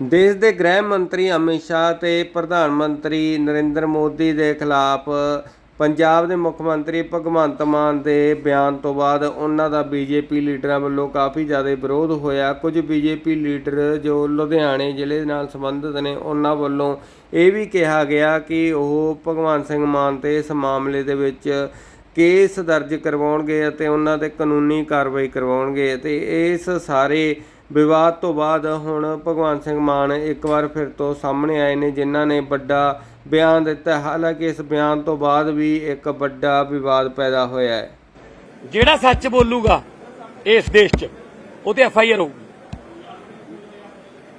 ਦੇਸ਼ ਦੇ ਗ੍ਰਹਿ ਮੰਤਰੀ ਅਮਿਤ ਸ਼ਾਹ ਤੇ ਪ੍ਰਧਾਨ ਮੰਤਰੀ ਨਰਿੰਦਰ ਮੋਦੀ ਦੇ ਖਿਲਾਫ ਪੰਜਾਬ ਦੇ ਮੁੱਖ ਮੰਤਰੀ ਭਗਵੰਤ ਮਾਨ ਦੇ ਬਿਆਨ ਤੋਂ ਬਾਅਦ ਉਹਨਾਂ ਦਾ ਬੀਜੇਪੀ ਲੀਡਰਾਂ ਵੱਲੋਂ ਕਾਫੀ ਜ਼ਿਆਦਾ ਵਿਰੋਧ ਹੋਇਆ। ਕੁਝ ਬੀਜੇਪੀ ਲੀਡਰ ਜੋ ਲੁਧਿਆਣੇ ਜ਼ਿਲ੍ਹੇ ਨਾਲ ਸੰਬੰਧਿਤ ਨੇ, ਉਹਨਾਂ ਵੱਲੋਂ ਇਹ ਵੀ ਕਿਹਾ ਗਿਆ ਕਿ ਉਹ ਭਗਵੰਤ ਸਿੰਘ ਮਾਨ ਤੇ ਇਸ ਮਾਮਲੇ ਦੇ ਵਿੱਚ ਕੇਸ ਦਰਜ ਕਰਵਾਉਣਗੇ ਅਤੇ ਉਹਨਾਂ ਤੇ ਕਾਨੂੰਨੀ ਕਾਰਵਾਈ ਕਰਵਾਉਣਗੇ ਤੇ ਇਸ ਸਾਰੇ ਵਿਵਾਦ ਤੋਂ ਬਾਅਦ ਹੁਣ ਭਗਵਾਨ ਸਿੰਘ ਮਾਨ ਇੱਕ ਵਾਰ ਫਿਰ ਤੋਂ ਸਾਹਮਣੇ ਆਏ ਨੇ, ਜਿਨ੍ਹਾਂ ਨੇ ਵੱਡਾ ਬਿਆਨ ਦਿੱਤਾ ਹਾਲਾਂਕਿ ਇਸ ਬਿਆਨ ਤੋਂ ਬਾਅਦ ਵੀ ਇੱਕ ਵੱਡਾ ਵਿਵਾਦ ਪੈਦਾ ਹੋਇਆ ਹੈ। ਜਿਹੜਾ ਸੱਚ ਬੋਲੂਗਾ ਇਸ ਦੇਸ਼ 'ਚ ਉਹ ਐਫ ਆਈ ਆਰ ਹੋਊਗੀ।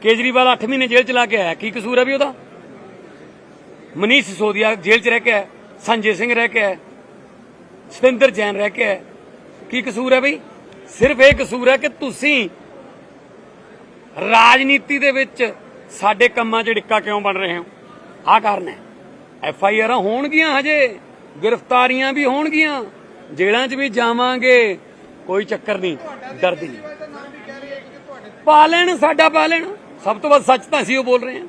ਕੇਜਰੀਵਾਲ 8 ਮਹੀਨੇ ਜੇਲ੍ਹ ਚ ਲਾ ਕੇ ਆਇਆ, ਕੀ ਕਸੂਰ ਹੈ ਵੀ ਉਹਦਾ? ਮਨੀਸ਼ ਸਿਸੋਦੀਆ ਜੇਲ੍ਹ ਚ ਰਹਿ ਕੇ ਆਇਆ, ਸੰਜੇ ਸਿੰਘ ਰਹਿ ਕੇ ਆਇਆ, ਸਤਿੰਦਰ ਜੈਨ ਰਹਿ ਕੇ ਆਇਆ। ਕੀ ਕਸੂਰ ਹੈ ਬਈ? ਸਿਰਫ ਇਹ ਕਸੂਰ ਹੈ ਕਿ ਤੁਸੀਂ ਰਾਜਨੀਤੀ ਦੇ ਵਿੱਚ ਸਾਡੇ ਕੰਮਾਂ 'ਚ ਡਿੱਕਾ ਕਿਉਂ ਬਣ ਰਹੇ ਹੋ? ਆਹ ਕਾਰਨ ਹੈ। ਐਫ ਆਈ ਆਰਾਂ ਹੋਣਗੀਆਂ ਹਜੇ, ਗ੍ਰਿਫਤਾਰੀਆਂ ਵੀ ਹੋਣਗੀਆਂ, ਜੇਲ੍ਹਾਂ 'ਚ ਵੀ ਜਾਵਾਂਗੇ, ਕੋਈ ਚੱਕਰ ਨਹੀਂ ਦਰਦ ਨਹੀਂ। ਪਾ ਲੈਣ ਸਾਡਾ ਪਾ ਲੈਣ ਸਭ ਤੋਂ ਵੱਧ ਸੱਚ ਤਾਂ ਅਸੀਂ ਉਹ ਬੋਲ ਰਹੇ ਹਾਂ।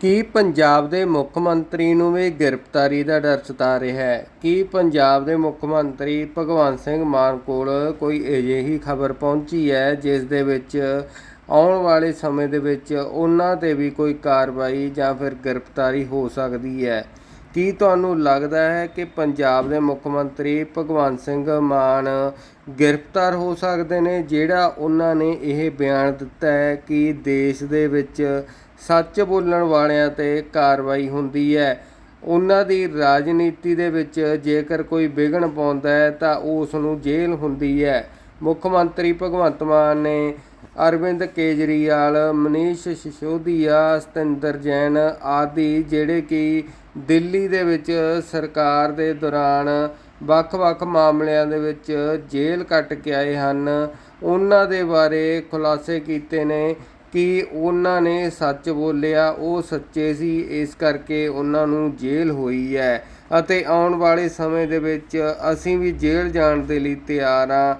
ਕੀ ਪੰਜਾਬ ਦੇ ਮੁੱਖ ਮੰਤਰੀ ਨੂੰ ਵੀ ਗ੍ਰਿਫਤਾਰੀ ਦਾ ਡਰ ਸਤਾ ਰਿਹਾ ਹੈ? ਕੀ ਪੰਜਾਬ ਦੇ ਮੁੱਖ ਮੰਤਰੀ ਭਗਵੰਤ ਸਿੰਘ ਮਾਨ ਕੋਲ ਕੋਈ ਅਜਿਹੀ ਖਬਰ ਪਹੁੰਚੀ ਹੈ, ਜਿਸ ਦੇ ਵਿੱਚ ਆਉਣ ਵਾਲੇ ਸਮੇਂ ਦੇ ਵਿੱਚ ਉਹਨਾਂ ਤੇ ਵੀ ਕੋਈ ਕਾਰਵਾਈ ਜਾਂ ਫਿਰ ਗ੍ਰਿਫਤਾਰੀ ਹੋ ਸਕਦੀ ਹੈ। ਕੀ ਤੁਹਾਨੂੰ ਲੱਗਦਾ ਹੈ ਕਿ ਪੰਜਾਬ ਦੇ ਮੁੱਖ ਮੰਤਰੀ ਭਗਵੰਤ ਸਿੰਘ ਮਾਨ ਗ੍ਰਿਫਤਾਰ ਹੋ ਸਕਦੇ ਨੇ, ਜਿਹੜਾ ਉਹਨਾਂ ਨੇ ਇਹ ਬਿਆਨ ਦਿੱਤਾ ਹੈ ਕਿ ਦੇਸ਼ ਦੇ ਵਿੱਚ ਸੱਚ ਬੋਲਣ ਵਾਲਿਆਂ ਤੇ ਕਾਰਵਾਈ ਹੁੰਦੀ ਹੈ? ਉਹਨਾਂ ਦੀ ਰਾਜਨੀਤੀ ਦੇ ਵਿੱਚ ਜੇਕਰ ਕੋਈ ਵਿਘਨ ਪਾਉਂਦਾ ਹੈ ਤਾਂ ਉਸ ਨੂੰ ਜੇਲ੍ਹ ਹੁੰਦੀ ਹੈ। ਮੁੱਖ ਮੰਤਰੀ ਭਗਵੰਤ ਮਾਨ ਨੇ ਅਰਵਿੰਦ ਕੇਜਰੀਵਾਲ, ਮਨੀਸ਼ ਸਿਸੋਦੀਆ, ਸਤਿੰਦਰ ਜੈਨ ਆਦਿ, ਜਿਹੜੇ ਕਿ ਦਿੱਲੀ ਦੇ ਵਿੱਚ ਸਰਕਾਰ ਦੇ ਦੌਰਾਨ ਵੱਖ-ਵੱਖ ਮਾਮਲਿਆਂ ਦੇ ਵਿੱਚ ਜੇਲ੍ਹ ਕੱਟ ਕੇ ਆਏ ਹਨ। ਉਹਨਾਂ ਦੇ ਬਾਰੇ ਖੁਲਾਸੇ ਕੀਤੇ ਨੇ ਕਿ ਉਹਨਾਂ ਨੇ ਸੱਚ ਬੋਲਿਆ, ਉਹ ਸੱਚੇ ਸੀ, ਇਸ ਕਰਕੇ ਉਹਨਾਂ ਨੂੰ ਜੇਲ੍ਹ ਹੋਈ ਹੈ। ਅਤੇ ਆਉਣ ਵਾਲੇ ਸਮੇਂ ਦੇ ਵਿੱਚ ਅਸੀਂ ਵੀ ਜੇਲ੍ਹ ਜਾਣ ਦੇ ਲਈ ਤਿਆਰ ਹਾਂ।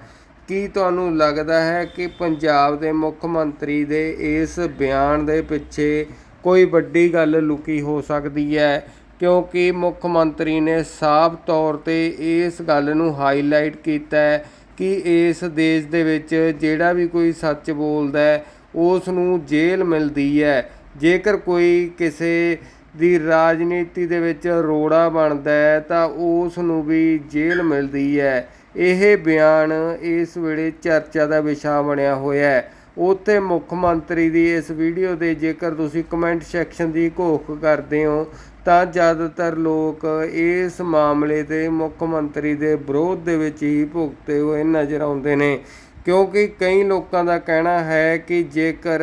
ਕੀ ਤੁਹਾਨੂੰ ਲੱਗਦਾ ਹੈ ਕਿ ਪੰਜਾਬ ਦੇ ਮੁੱਖ ਮੰਤਰੀ ਦੇ ਇਸ ਬਿਆਨ ਦੇ ਪਿੱਛੇ ਕੋਈ ਵੱਡੀ ਗੱਲ ਲੁਕੀ ਹੋ ਸਕਦੀ ਹੈ? ਕਿਉਂਕਿ ਮੁੱਖ ਮੰਤਰੀ ਨੇ ਸਾਫ਼ ਤੌਰ ਤੇ ਇਸ ਗੱਲ ਨੂੰ ਹਾਈਲਾਈਟ ਕੀਤਾ ਹੈ ਕਿ ਇਸ ਦੇਸ਼ ਦੇ ਵਿੱਚ ਜਿਹੜਾ ਵੀ ਕੋਈ ਸੱਚ ਬੋਲਦਾ ਹੈ ਉਸ ਨੂੰ ਜੇਲ੍ਹ ਮਿਲਦੀ ਹੈ। ਜੇਕਰ ਕੋਈ ਕਿਸੇ ਦੀ ਰਾਜਨੀਤੀ ਦੇ ਵਿੱਚ ਰੋੜਾ ਬਣਦਾ ਹੈ, ਤਾਂ ਉਸ ਨੂੰ ਵੀ ਜੇਲ੍ਹ ਮਿਲਦੀ ਹੈ। ਇਹ ਬਿਆਨ ਇਸ ਵੇਲੇ ਚਰਚਾ ਦਾ ਵਿਸ਼ਾ ਬਣਿਆ ਹੋਇਆ ਹੈ। ਉੱਥੇ ਮੁੱਖ ਮੰਤਰੀ ਦੀ ਇਸ ਵੀਡੀਓ ਦੇ ਜੇਕਰ ਤੁਸੀਂ ਕਮੈਂਟ ਸੈਕਸ਼ਨ ਦੀ ਘੋਖ ਕਰਦੇ ਹੋ, ਤਾਂ ਜ਼ਿਆਦਾਤਰ ਲੋਕ ਇਸ ਮਾਮਲੇ ਤੇ ਮੁੱਖ ਮੰਤਰੀ ਦੇ ਵਿਰੋਧ ਦੇ ਵਿੱਚ ਹੀ ਭੁਗਤੇ ਹੋਏ ਨਜ਼ਰ ਆਉਂਦੇ ਨੇ। ਕਿਉਂਕਿ ਕਈ ਲੋਕਾਂ ਦਾ ਕਹਿਣਾ ਹੈ ਕਿ ਜੇਕਰ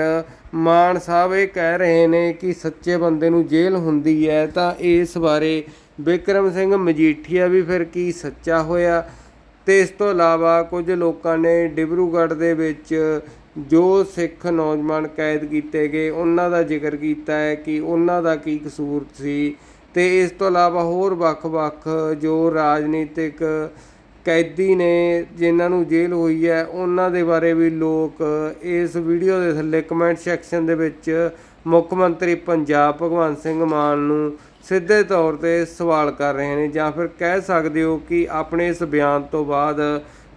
ਮਾਨ ਸਾਹਿਬ ਇਹ ਕਹਿ ਰਹੇ ਨੇ ਕਿ ਸੱਚੇ ਬੰਦੇ ਨੂੰ ਜੇਲ੍ਹ ਹੁੰਦੀ ਹੈ, ਤਾਂ ਇਸ ਬਾਰੇ ਵਿਕਰਮ ਸਿੰਘ ਮਜੀਠੀਆ ਵੀ ਫਿਰ ਕੀ ਸੱਚਾ ਹੋਇਆ? ਅਤੇ ਇਸ ਤੋਂ ਇਲਾਵਾ ਕੁਝ ਲੋਕਾਂ ਨੇ ਡਿਬਰੂਗੜ੍ਹ ਦੇ ਵਿੱਚ ਜੋ ਸਿੱਖ ਨੌਜਵਾਨ ਕੈਦ ਕੀਤੇ ਗਏ, ਉਹਨਾਂ ਦਾ ਜ਼ਿਕਰ ਕੀਤਾ ਹੈ ਕਿ ਉਹਨਾਂ ਦਾ ਕੀ ਕਸੂਰ ਸੀ। ਤੇ ਇਸ ਤੋਂ ਇਲਾਵਾ ਹੋਰ ਵੱਖ-ਵੱਖ ਜੋ ਰਾਜਨੀਤਿਕ ਕੈਦੀ ਨੇ ਜਿਨ੍ਹਾਂ ਨੂੰ ਜੇਲ੍ਹ ਹੋਈ ਹੈ, ਉਹਨਾਂ ਦੇ ਬਾਰੇ ਵੀ ਲੋਕ ਇਸ ਵੀਡੀਓ ਦੇ ਥੱਲੇ ਕਮੈਂਟ ਸੈਕਸ਼ਨ ਦੇ ਵਿੱਚ ਮੁੱਖ ਮੰਤਰੀ ਪੰਜਾਬ ਭਗਵੰਤ ਸਿੰਘ ਮਾਨ ਨੂੰ ਸਿੱਧੇ ਤੌਰ ਤੇ ਸਵਾਲ ਕਰ ਰਹੇ ਨੇ ਜਾਂ ਫਿਰ ਕਹਿ ਸਕਦੇ ਹੋ ਕਿ ਆਪਣੇ ਇਸ ਬਿਆਨ ਤੋਂ ਬਾਅਦ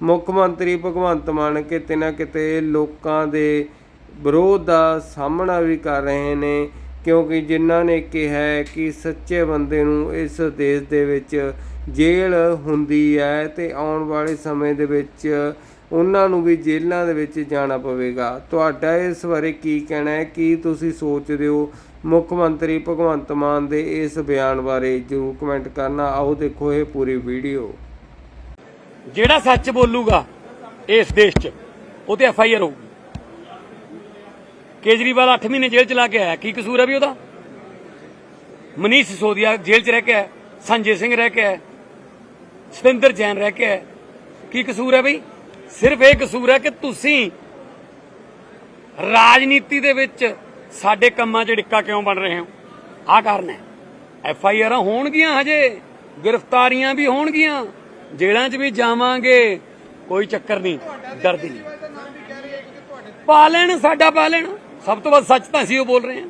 ਮੁੱਖ ਮੰਤਰੀ ਭਗਵੰਤ ਮਾਨ ਕਿਤੇ ਨਾ ਕਿਤੇ ਲੋਕਾਂ ਦੇ ਵਿਰੋਧ ਦਾ ਸਾਹਮਣਾ ਵੀ ਕਰ ਰਹੇ ਨੇ, ਕਿਉਂਕਿ ਜਿਨ੍ਹਾਂ ਨੇ ਕਿਹਾ ਕਿ ਸੱਚੇ ਬੰਦੇ ਨੂੰ ਇਸ ਦੇਸ਼ ਦੇ ਵਿੱਚ ਜੇਲ੍ਹ ਹੁੰਦੀ ਹੈ ਤੇ ਆਉਣ ਵਾਲੇ ਸਮੇਂ ਦੇ ਵਿੱਚ ਉਹਨਾਂ ਨੂੰ ਵੀ ਜੇਲ੍ਹਾਂ ਦੇ ਵਿੱਚ ਜਾਣਾ ਪਵੇਗਾ। ਤੁਹਾਡਾ ਇਸ ਬਾਰੇ ਕੀ ਕਹਿਣਾ ਹੈ? ਕੀ ਤੁਸੀਂ ਸੋਚਦੇ ਹੋ? ਮੁੱਖ ਮੰਤਰੀ ਭਗਵੰਤ ਮਾਨ ਦੇ ਇਸ ਬਿਆਨ ਬਾਰੇ ਜਰੂਰ ਕਮੈਂਟ ਕਰਨਾ। ਆਓ ਦੇਖੋ ਇਹ ਪੂਰੀ ਵੀਡੀਓ। ਜਿਹੜਾ ਸੱਚ ਬੋਲੂਗਾ ਇਸ ਦੇਸ਼ 'ਚ ਉਹ ਤੇ ਐਫ ਆਈ ਆਰ ਹੋਊਗੀ। ਕੇਜਰੀਵਾਲ 8 ਮਹੀਨੇ ਜੇਲ੍ਹ ਚ ਲਾ ਕੇ ਆਇਆ। ਕੀ ਕਸੂਰ ਹੈ ਵੀ ਉਹਦਾ? ਮਨੀਸ਼ ਸਿਸੋਦੀਆ ਜੇਲ੍ਹ ਚ ਰਹਿ ਕੇ ਆਇਆ, ਸੰਜੇ ਸਿੰਘ ਰਹਿ ਕੇ ਆਇਆ, ਸਤਿੰਦਰ ਜੈਨ ਰਹਿ ਕੇ ਆਇਆ। ਕੀ ਕਸੂਰ ਹੈ ਬਈ? ਸਿਰਫ ਇਹ ਕਸੂਰ ਹੈ ਕਿ ਤੁਸੀਂ ਰਾਜਨੀਤੀ ਦੇ ਵਿੱਚ ਸਾਡੇ ਕੰਮਾਂ 'ਚ ਡਿੱਕਾ ਕਿਉਂ ਬਣ ਰਹੇ ਹੋ? ਆਹ ਕਾਰਨ ਹੈ। ਐਫ ਆਈ ਆਰਾਂ ਹੋਣਗੀਆਂ ਹਜੇ ਗ੍ਰਿਫਤਾਰੀਆਂ ਵੀ ਹੋਣਗੀਆਂ ਜੇਲ੍ਹਾਂ 'ਚ ਵੀ ਜਾਵਾਂਗੇ ਕੋਈ ਚੱਕਰ ਨਹੀਂ ਦਰਦ ਨਹੀਂ। ਪਾ ਲੈਣ ਸਾਡਾ ਪਾ ਲੈਣ। ਸਭ ਤੋਂ ਵੱਧ ਸੱਚ ਤਾਂ ਅਸੀਂ ਉਹ ਬੋਲ ਰਹੇ ਹਾਂ।